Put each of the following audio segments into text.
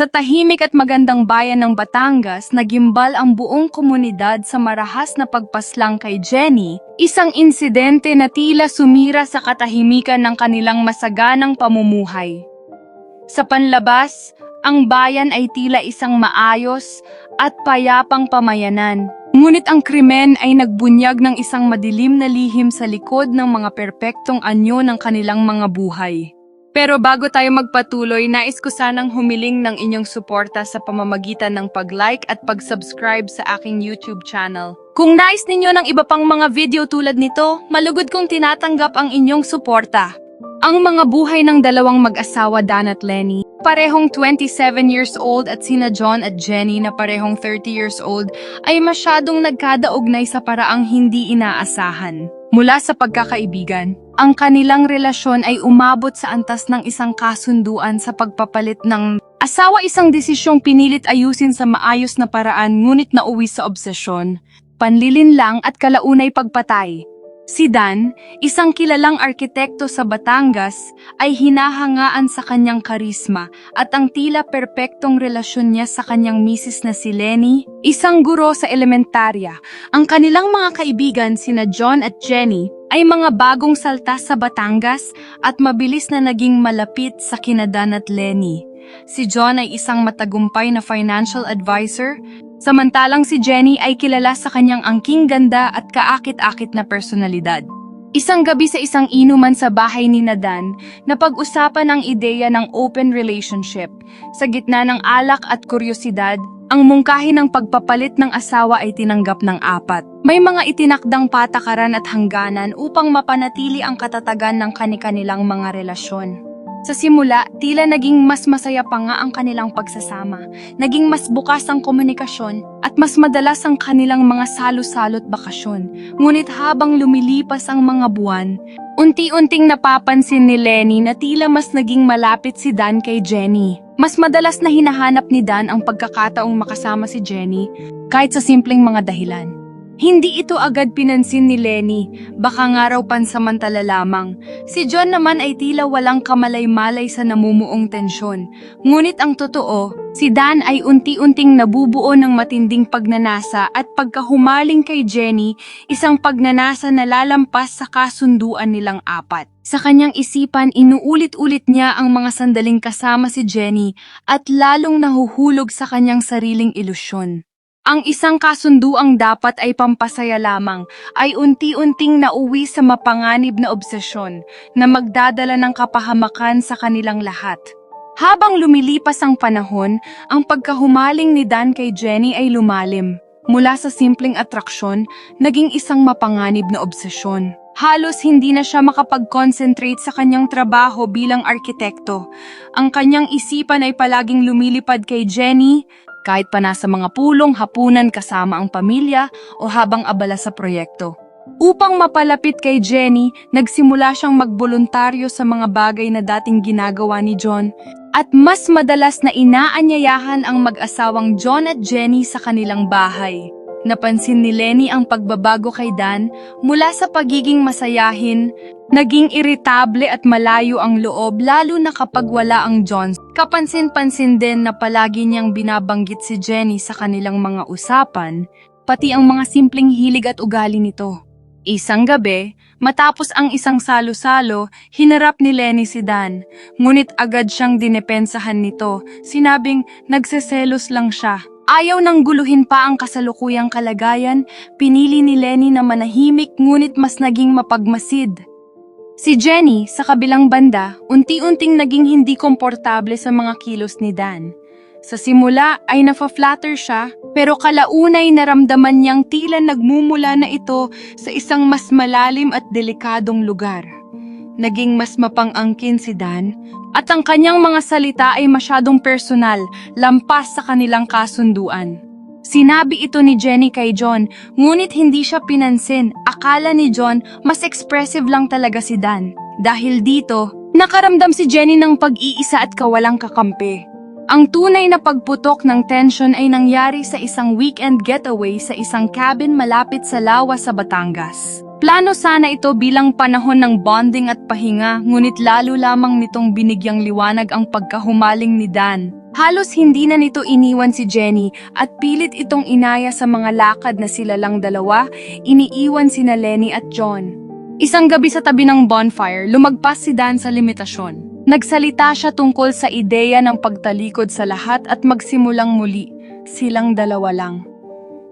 Sa tahimik at magandang bayan ng Batangas, nagimbal ang buong komunidad sa marahas na pagpaslang kay Jenny, isang insidente na tila sumira sa katahimikan ng kanilang masaganang pamumuhay. Sa panlabas, ang bayan ay tila isang maayos at payapang pamayanan. Ngunit ang krimen ay nagbunyag ng isang madilim na lihim sa likod ng mga perpektong anyo ng kanilang mga buhay. Pero bago tayo magpatuloy, nais ko sanang humiling ng inyong suporta sa pamamagitan ng pag-like at pag-subscribe sa aking YouTube channel. Kung nais ninyo ng iba pang mga video tulad nito, malugod kong tinatanggap ang inyong suporta. Ang mga buhay ng dalawang mag-asawa Dan at Lenny, parehong 27 years old at sina John at Jenny na parehong 30 years old, ay masyadong nagkadaugnay sa paraang hindi inaasahan. Mula sa pagkakaibigan, ang kanilang relasyon ay umabot sa antas ng isang kasunduan sa pagpapalit ng asawa isang desisyong pinilit ayusin sa maayos na paraan ngunit nauwi sa obsesyon, panlilinlang at kalaunay pagpatay. Si Dan, isang kilalang arkitekto sa Batangas, ay hinahangaan sa kanyang karisma at ang tila perpektong relasyon niya sa kanyang misis na si Lenny, isang guro sa elementarya. Ang kanilang mga kaibigan sina John at Jenny ay mga bagong salta sa Batangas at mabilis na naging malapit sa kina Dan at Lenny. Si John ay isang matagumpay na financial advisor, samantalang si Jenny ay kilala sa kanyang angking ganda at kaakit-akit na personalidad. Isang gabi sa isang inuman sa bahay ni Nadan, napag-usapan ang ideya ng open relationship. Sa gitna ng alak at kuryosidad, ang mungkahi ng pagpapalit ng asawa ay tinanggap ng apat. May mga itinakdang patakaran at hangganan upang mapanatili ang katatagan ng kani-kanilang mga relasyon. Sa simula, tila naging mas masaya pa nga ang kanilang pagsasama. Naging mas bukas ang komunikasyon at mas madalas ang kanilang mga salo-salo't bakasyon. Ngunit habang lumilipas ang mga buwan, unti-unting napapansin ni Lenny na tila mas naging malapit si Dan kay Jenny. Mas madalas na hinahanap ni Dan ang pagkakataong makasama si Jenny kahit sa simpleng mga dahilan. Hindi ito agad pinansin ni Lenny, baka nga raw pansamantala lamang. Si John naman ay tila walang kamalay-malay sa namumuong tensyon. Ngunit ang totoo, si Dan ay unti-unting nabubuo ng matinding pagnanasa at pagkahumaling kay Jenny, isang pagnanasa na lalampas sa kasunduan nilang apat. Sa kanyang isipan, inuulit-ulit niya ang mga sandaling kasama si Jenny at lalong nahuhulog sa kanyang sariling ilusyon. Ang isang kasunduang dapat ay pampasaya lamang ay unti-unting nauwi sa mapanganib na obsesyon na magdadala ng kapahamakan sa kanilang lahat. Habang lumilipas ang panahon, ang pagkahumaling ni Dan kay Jenny ay lumalim. Mula sa simpleng atraksyon, naging isang mapanganib na obsesyon. Halos hindi na siya makapag-concentrate sa kanyang trabaho bilang arkitekto. Ang kanyang isipan ay palaging lumilipad kay Jenny, kahit pa nasa mga pulong hapunan kasama ang pamilya o habang abala sa proyekto. Upang mapalapit kay Jenny, nagsimula siyang magboluntaryo sa mga bagay na dating ginagawa ni John at mas madalas na inaanyayahan ang mag-asawang John at Jenny sa kanilang bahay. Napansin ni Lenny ang pagbabago kay Dan mula sa pagiging masayahin, naging iritable at malayo ang loob lalo na kapag wala ang John. Kapansin-pansin din na palagi niyang binabanggit si Jenny sa kanilang mga usapan, pati ang mga simpleng hilig at ugali nito. Isang gabi, matapos ang isang salo-salo, hinarap ni Lenny si Dan. Ngunit agad siyang dinepensahan nito, sinabing nagseselos lang siya. Ayaw nang guluhin pa ang kasalukuyang kalagayan, pinili ni Lenny na manahimik ngunit mas naging mapagmasid. Si Jenny, sa kabilang banda, unti-unting naging hindi komportable sa mga kilos ni Dan. Sa simula ay nafa-flatter siya, pero kalaunay naramdaman niyang tila nagmumula na ito sa isang mas malalim at delikadong lugar. Naging mas mapang-angkin si Dan, at ang kanyang mga salita ay masyadong personal, lampas sa kanilang kasunduan. Sinabi ito ni Jenny kay John, ngunit hindi siya pinansin. Akala ni John, mas expressive lang talaga si Dan. Dahil dito, nakaramdam si Jenny ng pag-iisa at kawalang kakampi. Ang tunay na pagputok ng tension ay nangyari sa isang weekend getaway sa isang cabin malapit sa Lawa sa Batangas. Plano sana ito bilang panahon ng bonding at pahinga, ngunit lalo lamang nitong binigyang liwanag ang pagkahumaling ni Dan. Halos hindi na nito iniwan si Jenny at pilit itong inaya sa mga lakad na sila lang dalawa, iniiwan sina Lenny at John. Isang gabi sa tabi ng bonfire, lumagpas si Dan sa limitasyon. Nagsalita siya tungkol sa ideya ng pagtalikod sa lahat at magsimulang muli, silang dalawa lang.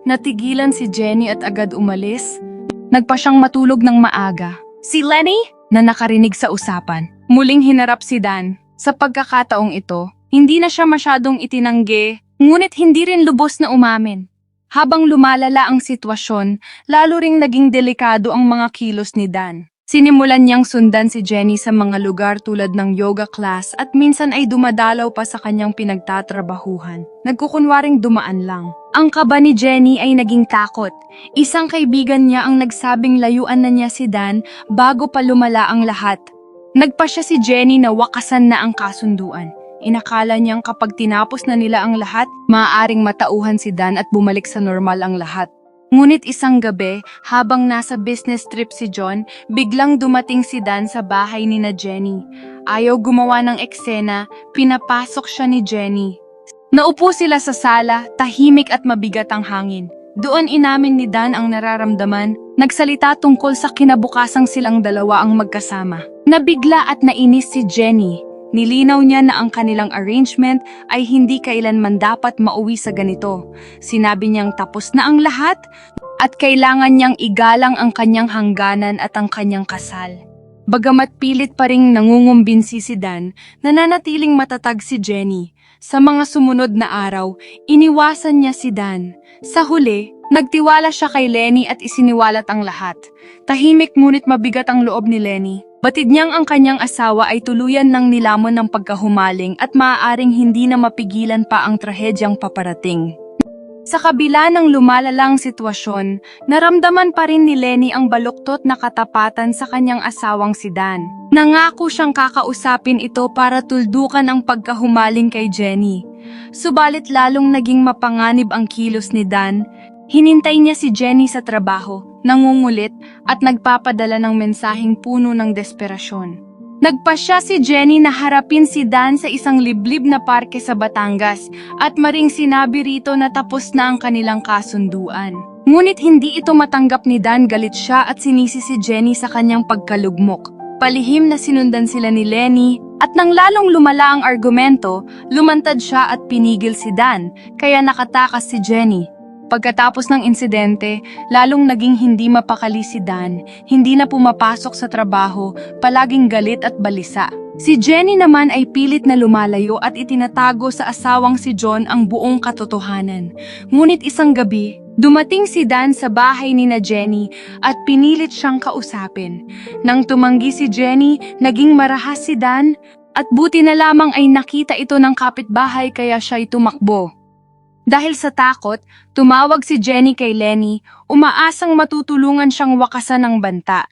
Natigilan si Jenny at agad umalis. Nagpa siyang matulog ng maaga. Si Lenny? Na nakarinig sa usapan. Muling hinarap si Dan. Sa pagkakataong ito, hindi na siya masyadong itinanggi, ngunit hindi rin lubos na umamin. Habang lumalala ang sitwasyon, lalo ring naging delikado ang mga kilos ni Dan. Sinimulan niyang sundan si Jenny sa mga lugar tulad ng yoga class at minsan ay dumadalaw pa sa kanyang pinagtatrabahuhan. Nagkukunwaring dumaan lang. Ang kaba ni Jenny ay naging takot. Isang kaibigan niya ang nagsabing layuan na niya si Dan bago pa lumala ang lahat. Nagpa siya si Jenny na wakasan na ang kasunduan. Inakala niyang kapag tinapos na nila ang lahat, maaaring matauhan si Dan at bumalik sa normal ang lahat. Ngunit isang gabi, habang nasa business trip si John, biglang dumating si Dan sa bahay ni na Jenny. Ayaw gumawa ng eksena, pinapasok siya ni Jenny. Naupo sila sa sala, tahimik at mabigat ang hangin. Doon inamin ni Dan ang nararamdaman, nagsalita tungkol sa kinabukasang silang dalawa ang magkasama. Nabigla at nainis si Jenny. Nilinaw niya na ang kanilang arrangement ay hindi kailanman dapat mauwi sa ganito. Sinabi niyang tapos na ang lahat at kailangan niyang igalang ang kanyang hangganan at ang kanyang kasal. Bagamat pilit pa ring nangungumbinsi si Dan, nananatiling matatag si Jenny. Sa mga sumunod na araw, iniwasan niya si Dan. Sa huli, nagtiwala siya kay Lenny at isiniwalat ang lahat. Tahimik ngunit mabigat ang loob ni Lenny. Batid niyang ang kanyang asawa ay tuluyan ng nilamon ng pagkahumaling at maaaring hindi na mapigilan pa ang trahedyang paparating. Sa kabila ng lumalalang sitwasyon, naramdaman pa rin ni Lenny ang baluktot na katapatan sa kanyang asawang si Dan. Nangako siyang kakausapin ito para tuldukan ang pagkahumaling kay Jenny. Subalit lalong naging mapanganib ang kilos ni Dan. Hinintay niya si Jenny sa trabaho, nangungulit at nagpapadala ng mensaheng puno ng desperasyon. Nagpasya si Jenny na harapin si Dan sa isang liblib na parke sa Batangas at maring sinabi rito na tapos na ang kanilang kasunduan. Ngunit hindi ito matanggap ni Dan galit siya at sinisi si Jenny sa kanyang pagkalugmok. Palihim na sinundan sila ni Lenny at nang lalong lumala ang argumento, lumantad siya at pinigil si Dan kaya nakatakas si Jenny. Pagkatapos ng insidente, lalong naging hindi mapakali si Dan, hindi na pumapasok sa trabaho, palaging galit at balisa. Si Jenny naman ay pilit na lumalayo at itinatago sa asawang si John ang buong katotohanan. Ngunit isang gabi, dumating si Dan sa bahay ni na Jenny at pinilit siyang kausapin. Nang tumanggi si Jenny, naging marahas si Dan at buti na lamang ay nakita ito ng kapitbahay kaya siya'y tumakbo. Dahil sa takot, tumawag si Jenny kay Lenny, umaasang matutulungan siyang wakasan ng banta.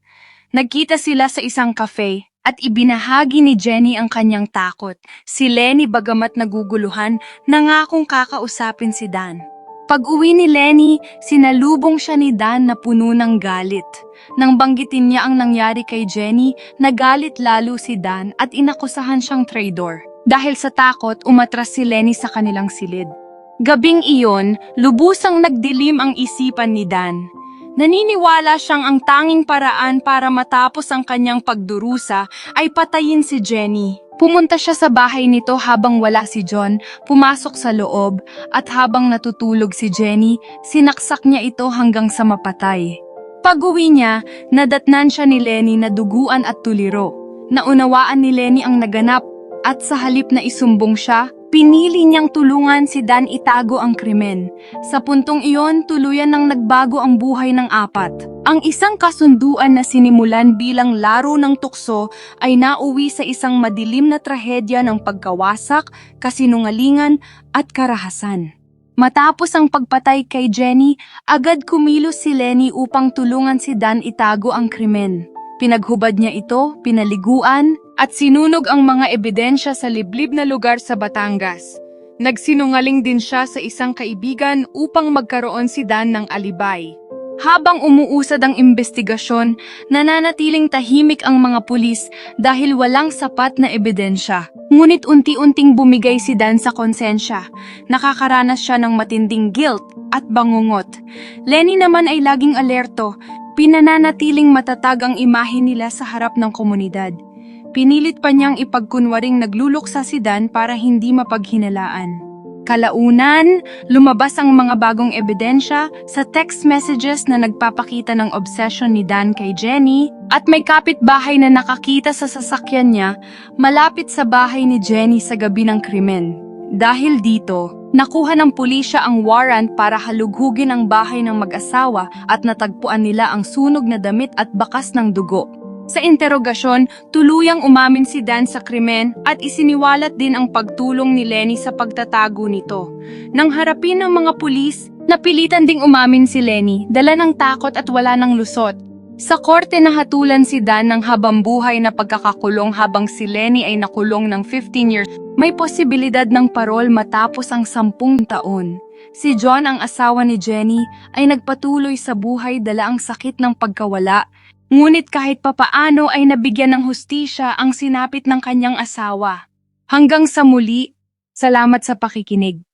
Nagkita sila sa isang cafe at ibinahagi ni Jenny ang kanyang takot. Si Lenny bagamat naguguluhan, nangakong kakausapin si Dan. Pag uwi ni Lenny, sinalubong siya ni Dan na puno ng galit. Nang banggitin niya ang nangyari kay Jenny, nagalit lalo si Dan at inakusahan siyang traitor. Dahil sa takot, umatras si Lenny sa kanilang silid. Gabing iyon, lubusang nagdilim ang isipan ni Dan. Naniniwala siyang ang tanging paraan para matapos ang kanyang pagdurusa ay patayin si Jenny. Pumunta siya sa bahay nito habang wala si John, pumasok sa loob, at habang natutulog si Jenny, sinaksak niya ito hanggang sa mapatay. Pag-uwi niya, nadatnan siya ni Lenny na duguan at tuliro. Naunawaan ni Lenny ang naganap at sa halip na isumbong siya, pinili niyang tulungan si Dan itago ang krimen. Sa puntong iyon, tuluyan nang nagbago ang buhay ng apat. Ang isang kasunduan na sinimulan bilang laro ng tukso ay nauwi sa isang madilim na trahedya ng pagkawasak, kasinungalingan at karahasan. Matapos ang pagpatay kay Jenny, agad kumilos si Lenny upang tulungan si Dan itago ang krimen. Pinaghubad niya ito, pinaliguan, at sinunog ang mga ebidensya sa liblib na lugar sa Batangas. Nagsinungaling din siya sa isang kaibigan upang magkaroon si Dan ng alibay. Habang umuusad ang investigasyon, nananatiling tahimik ang mga pulis dahil walang sapat na ebidensya. Ngunit unti-unting bumigay si Dan sa konsensya. Nakakaranas siya ng matinding guilt at bangungot. Lenny naman ay laging alerto. Pinananatiling matatag ang imahe nila sa harap ng komunidad. Pinilit pa niyang ipagkunwaring nagluluksa si Dan para hindi mapaghinalaan. Kalaunan, lumabas ang mga bagong ebidensya sa text messages na nagpapakita ng obsession ni Dan kay Jenny at may kapitbahay na nakakita sa sasakyan niya malapit sa bahay ni Jenny sa gabi ng krimen. Dahil dito, nakuha ng pulisya ang warrant para halughugin ang bahay ng mag-asawa at natagpuan nila ang sunog na damit at bakas ng dugo. Sa interogasyon, tuluyang umamin si Dan sa krimen at isiniwalat din ang pagtulong ni Lenny sa pagtatago nito. Nang harapin ng mga pulis, napilitan ding umamin si Lenny, dala ng takot at wala ng lusot. Sa korte nahatulan si Dan ng habambuhay na pagkakakulong habang si Lenny ay nakulong ng 15 years. May posibilidad ng parol matapos ang 10 taon. Si John ang asawa ni Jenny ay nagpatuloy sa buhay dala ang sakit ng pagkawala Ngunit kahit papaano ay nabigyan ng hustisya ang sinapit ng kanyang asawa. Hanggang sa muli, salamat sa pakikinig.